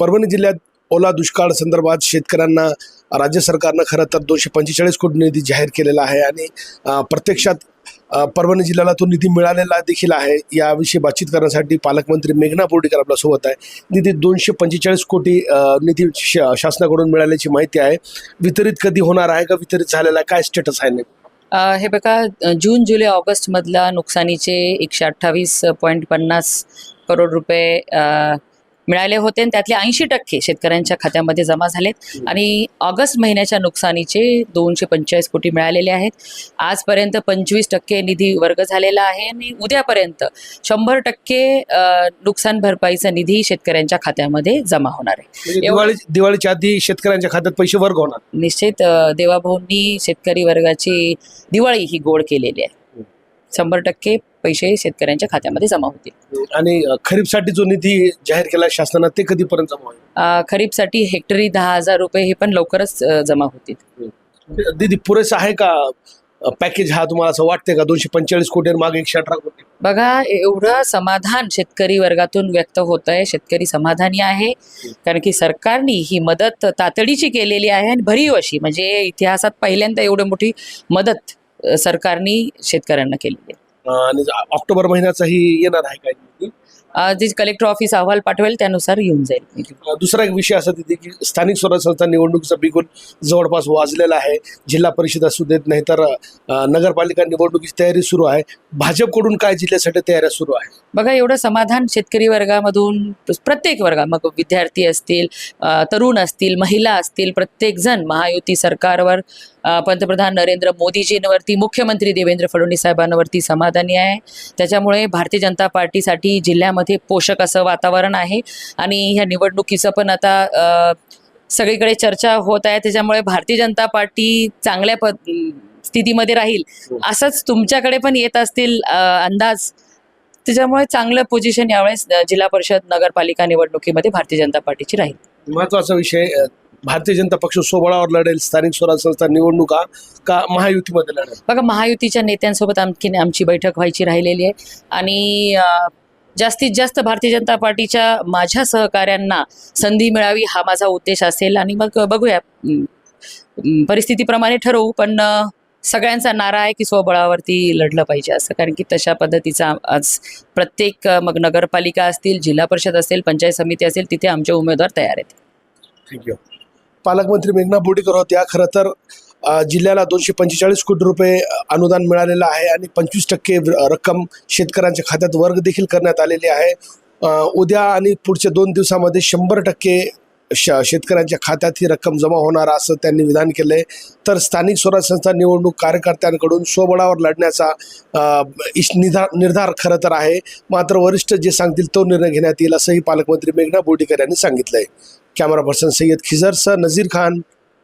परभणी जिल्ह्यात ओला दुष्काळ संदर्भात शेतकऱ्यांना राज्य सरकारनं खरं तर दोनशे पंचेचाळीस कोटी निधी जाहीर केलेला आहे आणि प्रत्यक्षात परभणी जिल्ह्याला तो निधी मिळालेला देखील आहे. याविषयी बातचीत करण्यासाठी पालकमंत्री मेघना बोर्डीकर आपल्यासोबत आहे. निधी दोनशे पंचेचाळीस कोटी निधी श- शासनाकडून मिळाल्याची माहिती आहे. वितरित कधी होणार आहे का? वितरित झालेला आहे? काय स्टेटस आहे नाही हे बघा जून जुलै ऑगस्टमधला नुकसानीचे एकशे अठ्ठावीस पॉईंट पन्नास करोड रुपये मिळाले होते आणि त्यातले ऐंशी टक्के शेतकऱ्यांच्या खात्यामध्ये जमा झालेत. आणि ऑगस्ट महिन्याच्या नुकसानीचे दोनशे पंचेचाळीस कोटी मिळालेले आहेत. आजपर्यंत पंचवीस टक्के निधी वर्ग झालेला आहे आणि उद्यापर्यंत शंभर टक्के नुकसान भरपाईचा निधी शेतकऱ्यांच्या खात्यामध्ये जमा होणार आहे. म्हणजे दिवाळी दिवाळीच्या आधी शेतकऱ्यांच्या खात्यात पैसे वर्ग होणार. निश्चित देवाभाऊंनी शेतकरी वर्गाची दिवाळी ही गोड केलेली आहे. शंभर टक्के पैसे शेतकऱ्यांच्या खात्यामध्ये जमा होतील. आणि खरीपसाठी जो निधी जाहीर केला शासनानं ते कधीपर्यंत जमा होईल? खरीपसाठी हेक्टरी दहा हजार रुपये हे पण लवकरच जमा होतील. दीदी पुरेसा आहे का पॅकेज हा तुम्हाला असं वाटते का? दोनशे पंचेचाळीस कोटी मागे एकशे अठरा कोटी. बघा एवढं समाधान शेतकरी वर्गातून व्यक्त होत आहे शेतकरी समाधानी आहे. कारण की सरकारने ही मदत तातडीची केलेली आहे आणि भरीव अशी. म्हणजे इतिहासात पहिल्यांदा एवढी मोठी मदत सरकारने शेतकऱ्यांना केलेली आहे. आणि ऑक्टोबर महिन्याचाही येणार आहे काय जे कलेक्टर ऑफिस अहवाल पाठवेल त्यानुसार येऊन जाईल. दुसरा एक विषय असा तिथे की स्थानिक स्वराज्य संस्था निवडणुकीचा बिगुल जवळपास वाजलेला आहे. जिल्हा परिषद असू देत नाही तर नगरपालिका निवडणुकीची तयारी सुरू आहे. भाजपकडून काय जिल्ह्यासाठी तयाऱ्या सुरू आहे बघा एवढं समाधान शेतकरी वर्गामधून प्रत्येक वर्गा मग विद्यार्थी असतील तरुण असतील महिला असतील प्रत्येकजण महायुती सरकारवर पंतप्रधान नरेंद्र मोदीजींवरती मुख्यमंत्री देवेंद्र फडणवीस साहेबांवरती समाधानी आहे. त्याच्यामुळे भारतीय जनता पार्टीसाठी जिल्ह्यामध्ये पोषक असं वातावरण आहे. आणि ह्या निवडणुकीचं पण आता सगळीकडे चर्चा होत आहे. त्याच्यामुळे भारतीय जनता पार्टी चांगल्या पद स्थितीमध्ये राहील असंच तुमच्याकडे पण येत असतील अंदाज? त्याच्यामुळे चांगलं पोझिशन यावेळेस जिल्हा परिषद नगरपालिका निवडणुकीमध्ये भारतीय जनता पार्टीची राहील. महत्त्वाचा विषय भारतीय जनता पक्ष सोबळावर लढेल स्थानिक स्वराज्य संस्था निवडणुका का महायुतीमध्ये लढेल? बघा महायुतीच्या नेत्यांसोबत आणखीन आमची बैठक व्हायची राहिलेली आहे. आणि जास्तीत जास्त भारतीय जनता पार्टीच्या माझ्या सहकाऱ्यांना संधी मिळावी हा माझा उद्देश असेल. आणि मग बघूया परिस्थितीप्रमाणे ठरवू पण सगळ्यांचा नारा आहे की स्वबळावरती लढलं पाहिजे असं कारण की तशा पद्धतीचा आज प्रत्येक मग नगरपालिका असतील जिल्हा परिषद असेल पंचायत समिती असेल तिथे आमचे उमेदवार तयार आहेत. थँक्यू पालकमंत्री मेघना बोडीकर होत्या. खरं तर जिल्ह्याला दोनशे पंचेचाळीस कोटी रुपये अनुदान मिळालेलं आहे आणि पंचवीस टक्के रक्कम शेतकऱ्यांच्या खात्यात वर्ग देखील करण्यात आलेली आहे. उद्या आणि पुढच्या दोन दिवसामध्ये शंभर टक्के श शेतकऱ्यांच्या खात्यात ही रक्कम जमा होणार असं त्यांनी विधान केलं आहे तर स्थानिक स्वराज्य संस्था निवडणूक कार्यकर्त्यांकडून स्वबळावर लढण्याचा इश निधा निर्धार खरं तर आहे. मात्र वरिष्ठ जे सांगतील तो निर्णय घेण्यात येईल असंही पालकमंत्री मेघना बोर्डीकर यांनी सांगितलं आहे कॅमेरा पर्सन सय्यद खिजरसह नझीर खान